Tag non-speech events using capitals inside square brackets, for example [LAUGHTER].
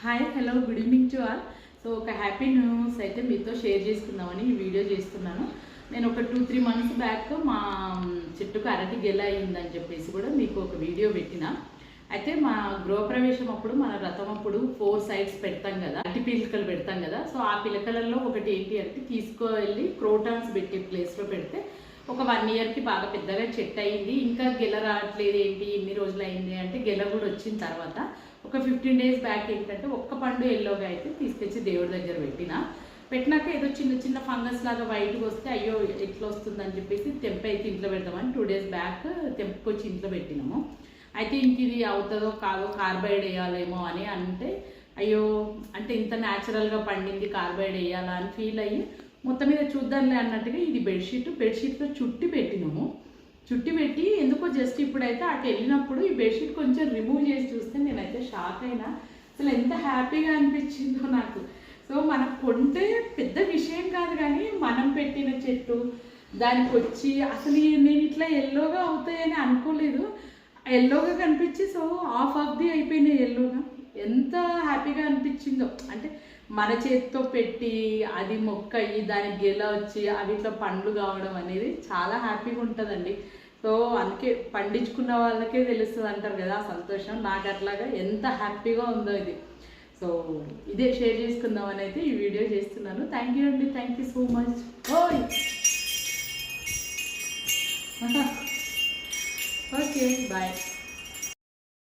Hi hello good evening to all so ఒక happy news అయితే మీతో షేర్ చేసుకుందామని ఈ వీడియో చేస్తున్నాను. నేను ఒక టూ త్రీ మంత్స్ బ్యాక్ మా చెట్టుకు అరటి గెల అయిందని చెప్పేసి కూడా మీకు ఒక వీడియో పెట్టిన. అయితే మా గృహప్రవేశం అప్పుడు మన రథం అప్పుడు ఫోర్ సైడ్స్ పెడతాం కదా అరటి పిలకలు పెడతాం కదా. సో ఆ పిలకలలో ఒకటి ఏంటి అంటే తీసుకువెళ్ళి క్రోటాన్స్ పెట్టే ప్లేస్లో పెడితే ఒక వన్ ఇయర్కి బాగా పెద్దగా చెట్టు అయింది. ఇంకా గెల రావట్లేదు ఏంటి ఎన్ని రోజులు అయింది అంటే గెల కూడా వచ్చిన తర్వాత ఒక ఫిఫ్టీన్ డేస్ బ్యాక్ ఏంటంటే ఒక్క పండు ఎల్లోగా అయితే తీసుకొచ్చి దేవుడి దగ్గర పెట్టిన. పెట్టినాక ఏదో చిన్న చిన్న ఫంగస్ లాగా వైట్గా వస్తే అయ్యో ఎట్లా వస్తుందని చెప్పేసి తెంప అయితే ఇంట్లో పెడదామని టూ డేస్ బ్యాక్ తెంపుకొచ్చి ఇంట్లో పెట్టినాము. అయితే ఇంక ఇది అవుతుందో కాదో కార్బైడ్ వేయాలేమో అని అంటే అయ్యో అంటే ఇంత న్యాచురల్గా పండింది కార్బైడ్ వేయాలా అని ఫీల్ అయ్యి మొత్తం మీద చూద్దాంలే అన్నట్టుగా ఇది బెడ్షీట్ బెడ్షీట్లో చుట్టి పెట్టినాము. చుట్టి పెట్టి ఎందుకో జస్ట్ ఇప్పుడైతే అటు వెళ్ళినప్పుడు ఈ బెడ్షీట్ కొంచెం రిమూవ్ చేసి చూస్తే నేనైతే షాక్ అయినా. అసలు ఎంత హ్యాపీగా అనిపించిందో నాకు. సో మనం కొంటే పెద్ద విషయం కాదు కానీ మనం పెట్టిన చెట్టు దానికి వచ్చి అసలు నేను ఇట్లా ఎల్లోగా అవుతాయని అనుకోలేదు. ఎల్లోగా కనిపించి సో హాఫ్ ఆఫ్ ది అయిపోయినాయి ఎల్లోగా ఎంత హ్యాపీగా అనిపించిందో. అంటే మన చేతితో పెట్టి అది మొక్క అయ్యి దానికి గెల వచ్చి అవి ఇట్లా పండ్లు కావడం అనేది చాలా హ్యాపీగా ఉంటుందండి. సో అందుకే పండించుకున్న వాళ్ళకే తెలుస్తుంది అంటారు కదా సంతోషం. నాకు అట్లాగా ఎంత హ్యాపీగా ఉందో ఇది. సో ఇదే షేర్ చేసుకుందామని అయితే ఈ వీడియో చేస్తున్నాను. థ్యాంక్ యూ అండి. థ్యాంక్ యూ సో మచ్ ఓయ్! [LAUGHS] Okay bye